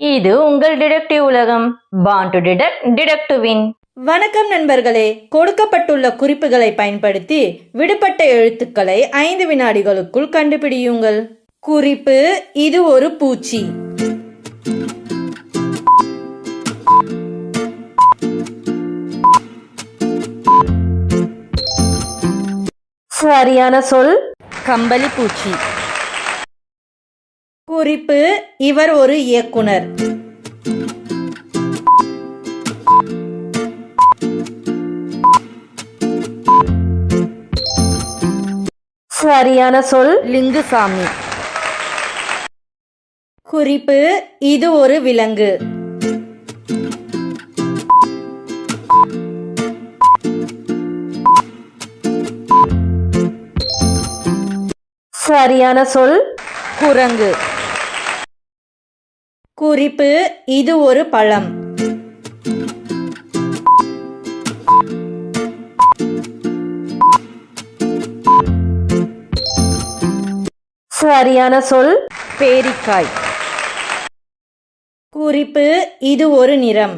இது உங்கள் டிடெக்டிவ் உலகம். Born to detect detect to win வணக்கம் நண்பர்களே. கொடுக்கப்பட்டுள்ள குறிப்புகளை பயன்படுத்தி விடுபட்ட எழுத்துக்களை ஐந்து வினாடிகளுக்குள் கண்டுபிடியுங்கள். குறிப்பு இது ஒரு பூச்சி. சரியான சொல். கம்பளி பூச்சி. குறிப்பு இவர் ஒரு இயக்குனர். சரியான சொல். லிங்குசாமி. குறிப்பு இது ஒரு விலங்கு. சரியான சொல். குரங்கு. குறிப்பு இது ஒரு பழம். சரியான சொல் பேரிக்காய். குறிப்பு இது ஒரு நிறம்.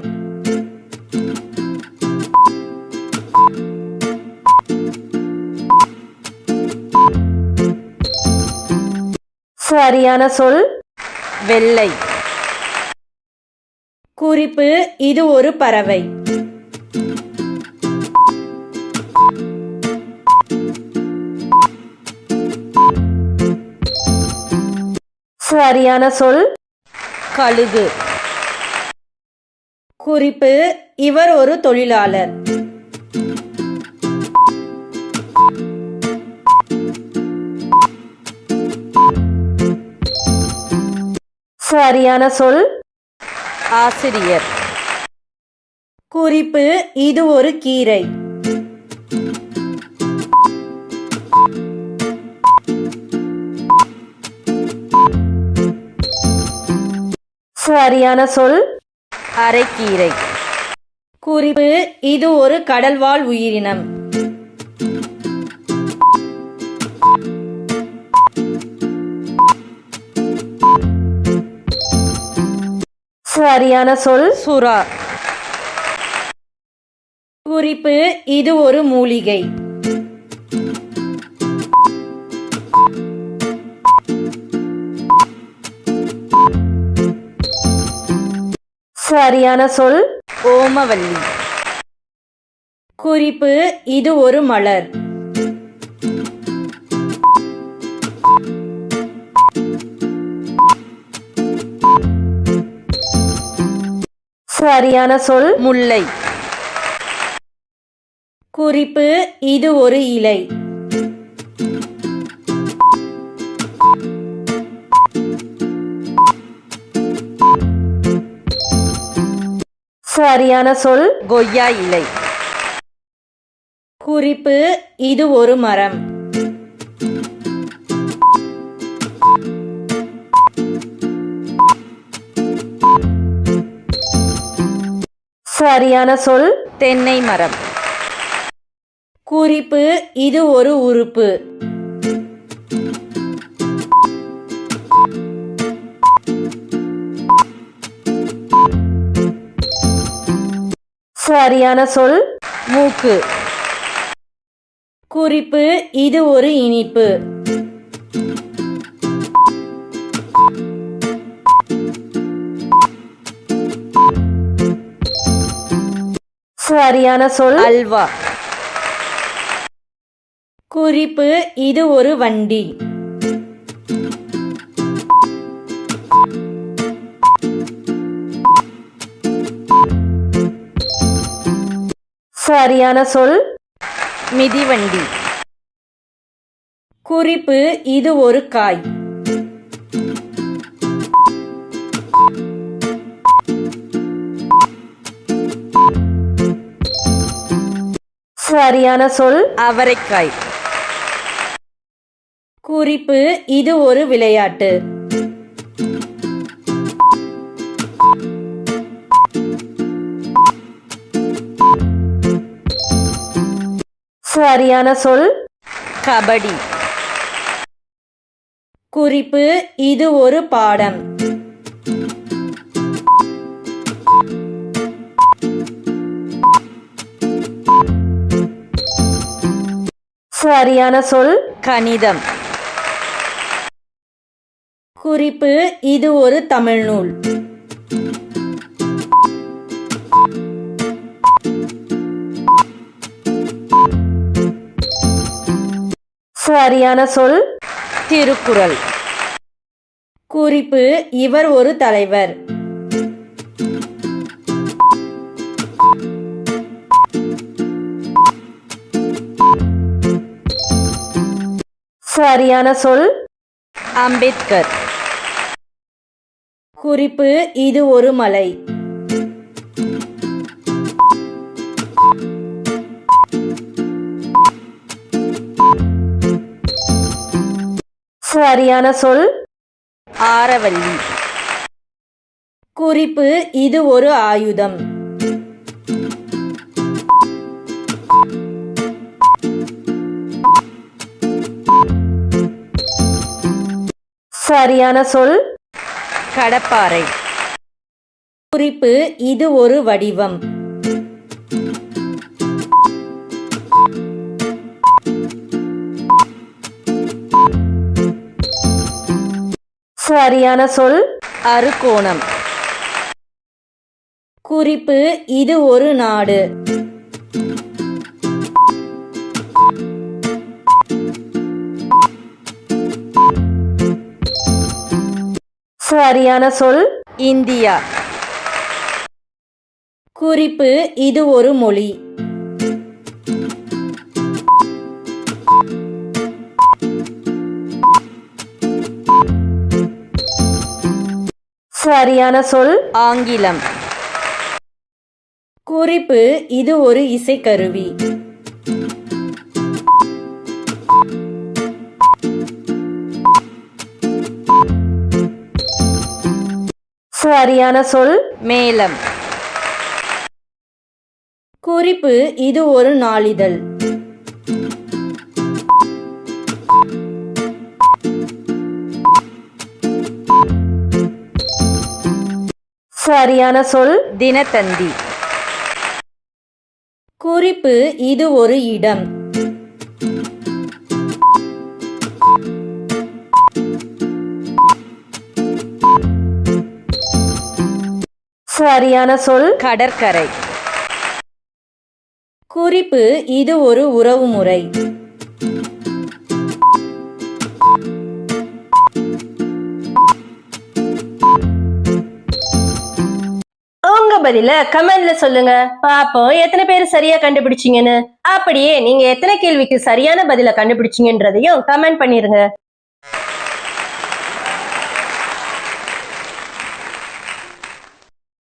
சரியான சொல் வெள்ளை. குறிப்பு இது ஒரு பறவை. சரியான சொல். கழுகு. குறிப்பு இவர் ஒரு தொழிலாளர். சரியான சொல். ஆசிரியர். குறிப்பு இது ஒரு கீரை. சரியான சொல் அரைக்கீரை. குறிப்பு இது ஒரு கடல்வாழ் உயிரினம். சரியான சொல் சுறா. குறிப்பு இது ஒரு மூலிகை. சரியான சொல் ஓமவல்லி. குறிப்பு இது ஒரு மலர். சரியான சொல்? முல்லை. குறிப்பு இது ஒரு இலை. சரியான சொல்? கொய்யா இலை. குறிப்பு இது ஒரு மரம். சரியான சொல்? தென்னை மரம். குறிப்பு இது ஒரு உறுப்பு. சரியான சொல்? மூக்கு. குறிப்பு இது ஒரு இனிப்பு. சரியான சொல்? அல்வா. குறிப்பு இது ஒரு வண்டி. சரியான சொல்? மிதிவண்டி. குறிப்பு இது ஒரு காய். சரியான சொல்? அவரைக்காய். குறிப்பு இது ஒரு விளையாட்டு. சரியான சொல்? கபடி. குறிப்பு இது ஒரு பாடம். சரியான சொல்? கணிதம். குறிப்பு இது ஒரு தமிழ் நூல். சரியான சொல்? திருக்குறள். குறிப்பு இவர் ஒரு தலைவர். சரியான சொல்? அம்பேத்கர். குறிப்பு இது ஒரு மலை. சரியான சொல்? ஆரவல்லி குறிப்பு இது ஒரு ஆயுதம். சரியான சொல்? கடப்பாறை. குறிப்பு இது ஒரு வடிவம். சரியான சொல்? அறுகோணம். குறிப்பு இது ஒரு நாடு. சரியான சொல்? இந்தியா. குறிப்பு இது ஒரு மொழி. சரியான சொல்? ஆங்கிலம். குறிப்பு இது ஒரு இசைக்கருவி. சரியான சொல்? மேலம் குறிப்பு இது ஒரு நாளிதழ். சரியான சொல்? தினத்தந்தி. குறிப்பு இது ஒரு இடம். சரியான சொல் கடற்கரை. குறிப்பு இது ஒரு உறவுமுறை. உங்க பதில கமெண்ட்ல சொல்லுங்க. பாப்போம் எத்தனை பேர் சரியா கண்டுபிடிச்சீங்கன்னு. அப்படியே நீங்க எத்தனை கேள்விக்கு சரியான பதில கண்டுபிடிச்சீங்கன்றதையும் கமெண்ட் பண்ணிருங்க.